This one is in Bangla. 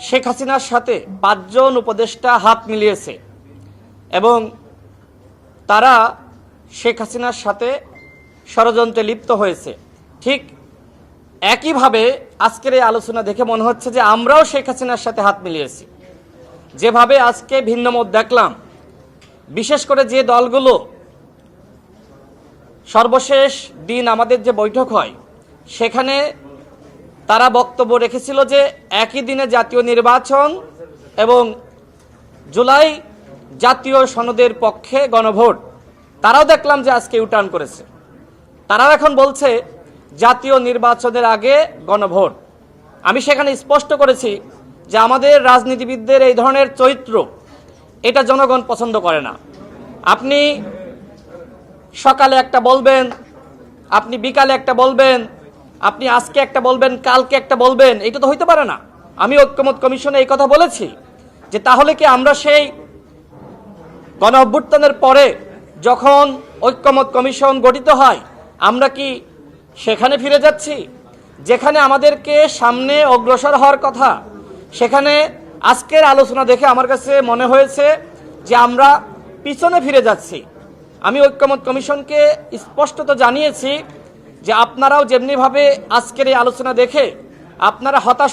শেখ হাসিনার সাথে পাঁচজন উপদেষ্টা হাত মিলিয়েছে। এবং তারা শেখ হাসিনার সাথে ষড়যন্ত্রে লিপ্ত হয়েছে। ঠিক একইভাবে আজকের এই আলোচনা দেখে মনে হচ্ছে যে আমরাও শেখ হাসিনার সাথে হাত মিলিয়েছি। যেভাবে আজকে ভিন্ন মত দেখলাম। বিশেষ করে যে দলগুলো সর্বশেষ দিন আমাদের যে বৈঠক হয়, সেখানে তারা বক্তব্য রেখেছিল যে একই দিনে জাতীয় নির্বাচন এবং জুলাই জাতীয় সনদের পক্ষে গণভোট। তারাও দেখলাম যে আজকে ইউটার্ন করেছে। তারাও এখন বলছে, জাতীয় নির্বাচনের আগে গণভোট। আমি সেখানে স্পষ্ট করেছি যে আমাদের রাজনীতিবিদদের এই ধরনের চরিত্র, এটা জনগণ পছন্দ করে না। আপনি সকালে একটা বলবেন, আপনি বিকালে একটা বলবেন আপনি আজকে একটা বলবেন, কালকে একটা বলবেন, এটা তো হইতে পারে না। আমি ঐক্যমত কমিশনে এই কথা বলেছি যে তাহলে কি আমরা সেই গণ অভ্যুত্থানের পরে যখন ঐক্যমত কমিশন গঠিত হয়, আমরা কি সেখানে ফিরে যাচ্ছি? যেখানে আমাদেরকে সামনে অগ্রসর হওয়ার কথা, সেখানে আজকের আলোচনা দেখে আমার কাছে মনে হয়েছে যে আমরা পিছনে ফিরে যাচ্ছি। আমি ঐক্যমত কমিশনকে স্পষ্টত জানিয়েছি যে আপনারাও যেমনিভাবে আজকের এই আলোচনা দেখে আপনারা হতাশ